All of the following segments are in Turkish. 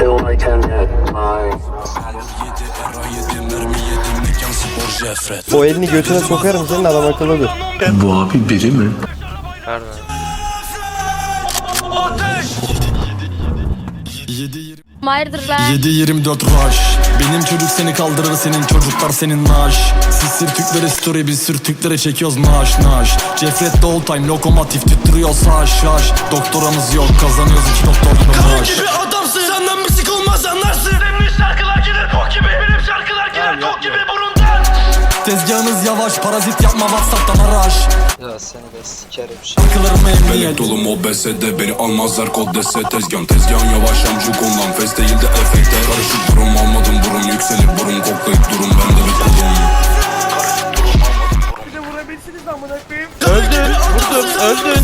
till I can get mine. O elini götüne sokarım senin adam akıllı dur. Bu abi biri mi? Hayırdır be? 7-24 rush Benim çocuk seni kaldırır senin çocuklar senin naş Siz sürtüklere story biz sürtüklere çekiyoruz naş naş Cefret all time lokomotif tüttürüyor saş şaş Doktoramız yok kazanıyoruz iki doktorla Tezgahınız yavaş parazit yapma whatsapp'tan araş. Ya seni de sikerim şimdi. Belek emniyet. Dolum OBS'de beni almazlar kod dese tezgahın Tezgahın yavaş amcuk ondan. Fes değil de efekte Karışık durum almadım burun. Yükselir burun koklayıp durum. Bende bir kulum Öldün vurdum öldün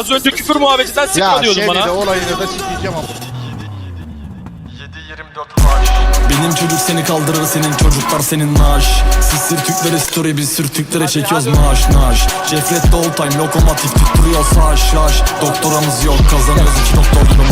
az önce küfür muhabbetinden sıkma diyordun bana. olayını da sikeceğim ama. Benim çocuk seni kaldırır senin çocuklar senin naş Siz sürtüklere story biz sürtüklere çekiyoruz naş naş Cefret all time lokomotif tüttürüyor saş şaş Doktoramız yok kazanıyoruz iki doktorlu